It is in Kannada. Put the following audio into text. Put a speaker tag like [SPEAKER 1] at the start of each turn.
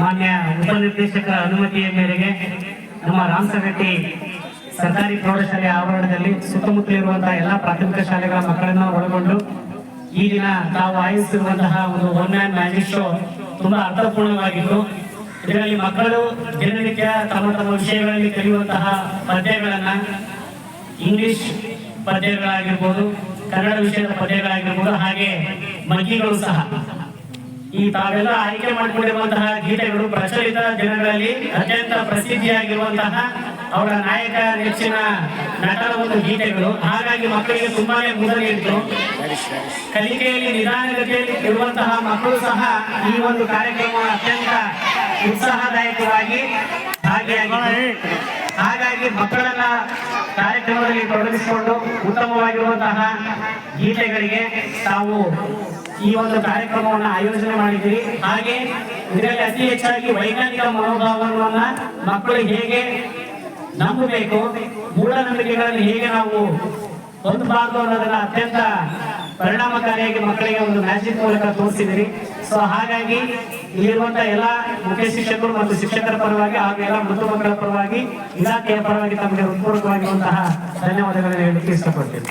[SPEAKER 1] ಮಾನ್ಯ ಉಪನಿರ್ದೇಶಕರ ಅನುಮತಿಯ ಮೇರೆಗೆ ನಮ್ಮ ರಾಮಸಗಟ್ಟಿ ಸರ್ಕಾರಿ ಪ್ರೌಢಶಾಲೆ ಆವರಣದಲ್ಲಿ ಸುತ್ತಮುತ್ತಲಿರುವಂತಹ ಎಲ್ಲ ಪ್ರಾಥಮಿಕ ಶಾಲೆಗಳ ಮಕ್ಕಳನ್ನ ಒಳಗೊಂಡು ಈ ದಿನ ತಾವು ಆಯೋಜಿಸಿರುವಂತಹ ಒಂದು ಒನ್ ಮ್ಯಾನ್ ಮ್ಯಾಜಿಕ್ ಶೋ ತುಂಬಾ ಅರ್ಥಪೂರ್ಣವಾಗಿತ್ತು. ಇದರಲ್ಲಿ ಮಕ್ಕಳು ದಿನನಿತ್ಯ ತಮ್ಮ ತಮ್ಮ ವಿಷಯಗಳಲ್ಲಿ ಕಲಿಯುವಂತಹ ಪದ್ಯಗಳನ್ನ ಇಂಗ್ಲಿಷ್ ಪದ್ಯಗಳಾಗಿರ್ಬೋದು, ಕನ್ನಡ ವಿಷಯದ ಪದ್ಯಗಳಾಗಿರ್ಬೋದು, ಹಾಗೆ ಮಗ್ಗಿಗಳು ಸಹ. ಈ ತಾವೆಲ್ಲ ಆಯ್ಕೆ ಮಾಡಿಕೊಂಡಿರುವಂತಹ ಗೀತೆಗಳು ಪ್ರಚಲಿತ ದಿನಗಳಲ್ಲಿ ಅತ್ಯಂತ ಪ್ರಸಿದ್ಧಿಯಾಗಿರುವಂತಹ ಅವರ ನಾಯಕ ನೆಚ್ಚಿನ ನಟರ ಒಂದು ಗೀತೆಗಳು. ಹಾಗಾಗಿ ಮಕ್ಕಳಿಗೆ ತುಂಬಾನೇ ಮುದ ಕಲಿಕೆಯಲ್ಲಿ ನಿಧಾನಗತಿಯಲ್ಲಿ ಇರುವಂತಹ ಮಕ್ಕಳು ಸಹ ಈ ಒಂದು ಕಾರ್ಯಕ್ರಮ ಅತ್ಯಂತ ಉತ್ಸಾಹದಾಯಕವಾಗಿ ಹಾಗಾಗಿ ಮಕ್ಕಳನ್ನ ಕಾರ್ಯಕ್ರಮದಲ್ಲಿ ತೊಡಗಿಸಿಕೊಂಡು ಉತ್ತಮವಾಗಿರುವಂತಹ ಗೀತೆಗಳಿಗೆ ತಾವು ಈ ಒಂದು ಕಾರ್ಯಕ್ರಮವನ್ನು ಆಯೋಜನೆ ಮಾಡಿದ್ದೀರಿ. ಹಾಗೆ ಇದರಲ್ಲಿ ಅತಿ ಹೆಚ್ಚಾಗಿ ವೈಜ್ಞಾನಿಕ ಮನೋಭಾವವನ್ನ ಮಕ್ಕಳು ಹೇಗೆ ನಂಬಬೇಕು, ಮೂಢನಂಬಿಕೆಗಳನ್ನು ಹೇಗೆ ನಾವು ಹೊಂದಬಾರದು ಅನ್ನೋದನ್ನ ಅತ್ಯಂತ ಪರಿಣಾಮಕಾರಿಯಾಗಿ ಮಕ್ಕಳಿಗೆ ಒಂದು ಮ್ಯಾಜಿಕ್ ಮೂಲಕ ತೋರಿಸಿದಿರಿ ಸೊ ಹಾಗಾಗಿ ಇಲ್ಲಿರುವಂತಹ ಎಲ್ಲ ಮುಖ್ಯ ಶಿಕ್ಷಕರು ಮತ್ತು ಶಿಕ್ಷಕರ ಪರವಾಗಿ ಹಾಗೂ ಎಲ್ಲ ಮೃದು ಮಕ್ಕಳ ಪರವಾಗಿ, ಇಲಾಖೆಯ ಪರವಾಗಿ ತಮಗೆ ಉತ್ಪೂರ್ವಕವಾಗಿರುವಂತಹ ಧನ್ಯವಾದಗಳನ್ನು ಹೇಳಲಿಕ್ಕೆ ಇಷ್ಟಪಡ್ತೀನಿ.